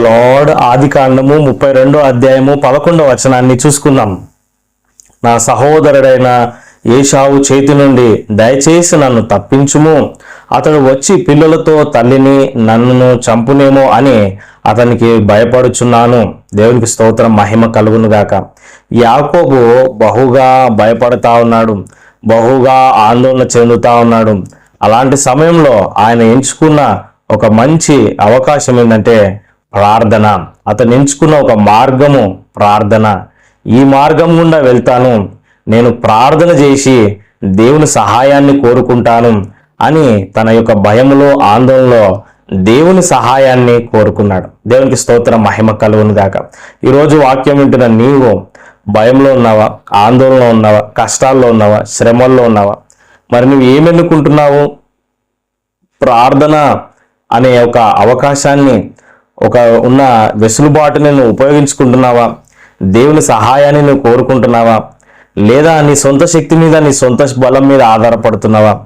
Lord ఆది కాండము ముప్పై రెండో అధ్యాయము పదకొండవ వచనాన్ని చూసుకుందాం. నా సహోదరుడైన ఏషావు చేతి నుండి దయచేసి నన్ను తప్పించుము. అతడు వచ్చి పిల్లలతో తల్లిని నన్ను చంపునేమో అని అతనికి భయపడుచున్నాను. దేవునికి స్తోత్రం మహిమ కలుగును గాక. యాకోబు బహుగా భయపడతా ఉన్నాడు. బహుగా ఆందోళన చెందుతా ఉన్నాడు. అలాంటి సమయంలో ఆయన ఎంచుకున్న ఒక మంచి అవకాశం ఏంటంటే ప్రార్థన. అతను ఎంచుకున్న ఒక మార్గము ప్రార్థన. ఈ మార్గం గుండా వెళ్తాను. నేను ప్రార్థన చేసి దేవుని సహాయాన్ని కోరుకుంటాను అని తన యొక్క భయములో ఆందోళనలో దేవుని సహాయాన్ని కోరుకున్నాడు. దేవునికి స్తోత్రం మహిమ కలుగును గాక. ఈరోజు వాక్యం వింటున్న నీవు భయంలో ఉన్నావా ఆందోళనలో ఉన్నావా కష్టాల్లో ఉన్నావా శ్రమల్లో ఉన్నావా? మరి నువ్వు ఏమెన్నుకుంటున్నావు ప్రార్థన అనే ఒక అవకాశాన్ని ఒక ఉన్న వెసులుబాటుని నువ్వు ఉపయోగించుకుంటున్నావా? దేవుని సహాయాన్ని నువ్వు కోరుకుంటున్నావా? లేదా నీ సొంత శక్తి మీద నీ సొంత బలం మీద ఆధారపడుతున్నావా?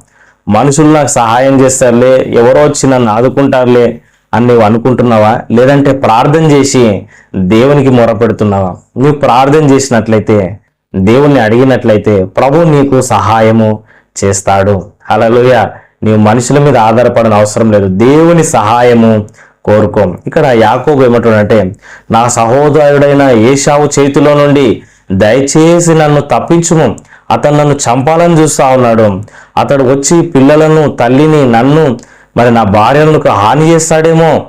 మనుషులు నాకు సహాయం చేస్తారులే ఎవరో వచ్చి నన్ను ఆదుకుంటారులే అని నువ్వు అనుకుంటున్నావా? లేదంటే ప్రార్థన చేసి దేవునికి మొరపెడుతున్నావా? నువ్వు ప్రార్థన చేసినట్లయితే దేవుణ్ణి అడిగినట్లయితే ప్రభు నీకు సహాయము చేస్తాడు. హల్లెలూయ. నీవు మనుషుల మీద ఆధారపడని అవసరం లేదు. దేవుని సహాయము కోరుకోం. ఇక్కడ యాకోబు ఏమంటాడంటే నా సహోదరుడైన ఏషావు చేతిలో నుండి దయచేసి నన్ను తప్పించుము. అతను నన్ను చంపాలని చూస్తా ఉన్నాడు. అతడు వచ్చి పిల్లలను తల్లిని నన్ను మరి నా భార్యలకు హాని చేస్తాడేమో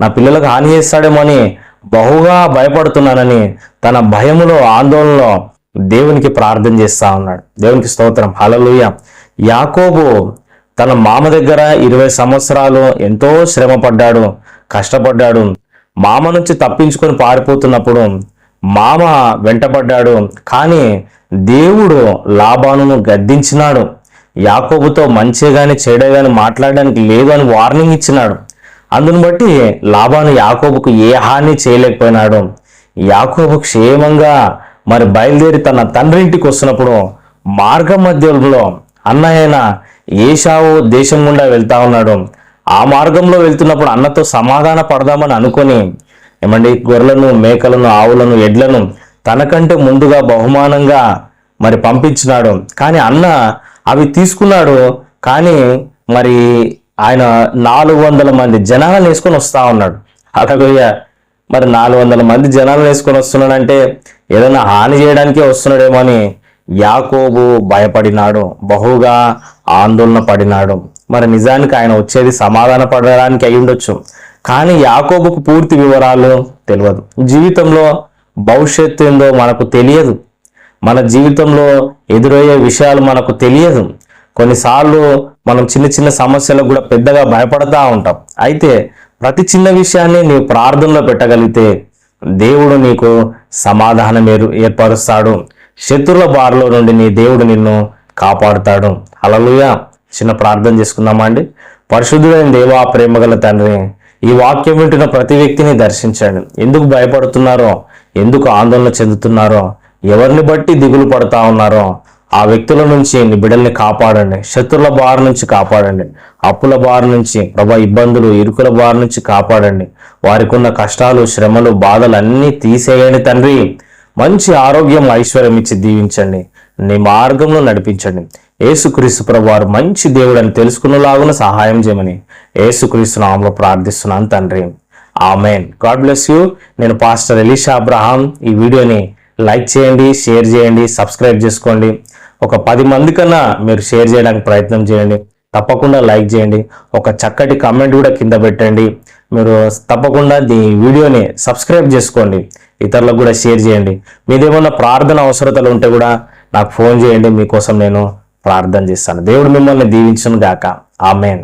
నా పిల్లలకు హాని చేస్తాడేమో అని బహుగా భయపడుతున్నానని తన భయములో ఆందోళనలో దేవునికి ప్రార్థన చేస్తా ఉన్నాడు. దేవునికి స్తోత్రం. హలలుయ యాకోబు తన మామ దగ్గర ఇరవై సంవత్సరాలు ఎంతో శ్రమ పడ్డాడు కష్టపడ్డాడు. మామ నుంచి తప్పించుకొని పారిపోతున్నప్పుడు మామ వెంటపడ్డాడు. కానీ దేవుడు లాభాను గద్దించినాడు. యాకోబుతో మంచిగా కానీ చెడే కానీ మాట్లాడడానికి లేదు అని వార్నింగ్ ఇచ్చినాడు. అందును బట్టి లాభాను యాకోబుకు ఏ హాని చేయలేకపోయినాడు. యాకోబు క్షేమంగా మరి బయలుదేరి తన తండ్రి ఇంటికి వస్తున్నప్పుడు మార్గం మధ్యలో అన్నయ్యన ఏషావు దేశం గుండా వెళ్తా ఉన్నాడు. ఆ మార్గంలో వెళ్తున్నప్పుడు అన్నతో సమాధాన పడదామని అనుకొని ఏమండి గొర్రెలను మేకలను ఆవులను ఎడ్లను తనకంటే ముందుగా బహుమానంగా మరి పంపించినాడు. కానీ అన్న అవి తీసుకున్నాడు. కానీ మరి ఆయన నాలుగు వందల మంది జనాలను వేసుకొని వస్తా ఉన్నాడు. అలాగే మరి నాలుగు వందల మంది జనాలను వేసుకొని వస్తున్నాడంటే ఏదైనా హాని చేయడానికే వస్తున్నాడేమో అని యాకోబు భయపడినాడు. బహుగా ఆందోళన పడినాడు. మరి నిజానికి ఆయన వచ్చేది సమాధాన పడడానికి అయి ఉండొచ్చు. కానీ యాకోబుకు పూర్తి వివరాలు తెలియదు. జీవితంలో భవిష్యత్తు ఏందో మనకు తెలియదు. మన జీవితంలో ఎదురయ్యే విషయాలు మనకు తెలియదు. కొన్నిసార్లు మనం చిన్న చిన్న సమస్యలకు కూడా పెద్దగా భయపడతా ఉంటాం. అయితే ప్రతి చిన్న విషయాన్ని నీవు ప్రార్థనలో పెట్టగలిగితే దేవుడు నీకు సమాధానం ఏర్ ఏర్పరుస్తాడు. శత్రుల బారిలో నుండి నీ దేవుడు నిన్ను కాపాడుతాడు. అలలుయా చిన్న ప్రార్థన చేసుకుందామా అండి? పరిశుద్ధుడైన దేవా ప్రేమగల తండ్రి ఈ వాక్యం వింటున్న ప్రతి వ్యక్తిని దర్శించండి. ఎందుకు భయపడుతున్నారో ఎందుకు ఆందోళన చెందుతున్నారో ఎవరిని బట్టి దిగులు పడతా ఉన్నారో ఆ వ్యక్తుల నుంచి నీ బిడ్డల్ని కాపాడండి. శత్రుల బారి నుంచి కాపాడండి. అప్పుల బారి నుంచి ప్రభా ఇబ్బందులు ఇరుకుల బారి నుంచి కాపాడండి. వారికి ఉన్న కష్టాలు శ్రమలు బాధలు అన్నీ తీసేయండి తండ్రి. మంచి ఆరోగ్యం ఐశ్వర్యం ఇచ్చి దీవించండి. నీ మార్గంలో నడిపించండి. ఏసుక్రీస్తు ప్రభు వారు మంచి దేవుడని అని తెలుసుకునేలాగున సహాయం చేయమని ఏసుక్రీస్తు నామంలో ప్రార్థిస్తున్నాను తండ్రి. ఆమెన్. God bless you. నేను పాస్టర్ ఎలీషా అబ్రహాం. ఈ వీడియోని లైక్ చేయండి షేర్ చేయండి సబ్స్క్రైబ్ చేసుకోండి. ఒక పది మంది కన్నా మీరు షేర్ చేయడానికి ప్రయత్నం చేయండి. తప్పకుండా లైక్ చేయండి. ఒక చక్కటి కమెంట్ కూడా కింద పెట్టండి. మీరు తప్పకుండా ఈ వీడియోని సబ్స్క్రైబ్ చేసుకోండి. ఇతరులకు కూడా షేర్ చేయండి. మీదేమన్నా ప్రార్థన అవసరతలు ఉంటే కూడా నాకు ఫోన్ చేయండి. మీకోసం నేను ప్రార్థన చేస్తాను. దేవుడు మిమ్మల్ని దీవించును గాక ఆమెన్.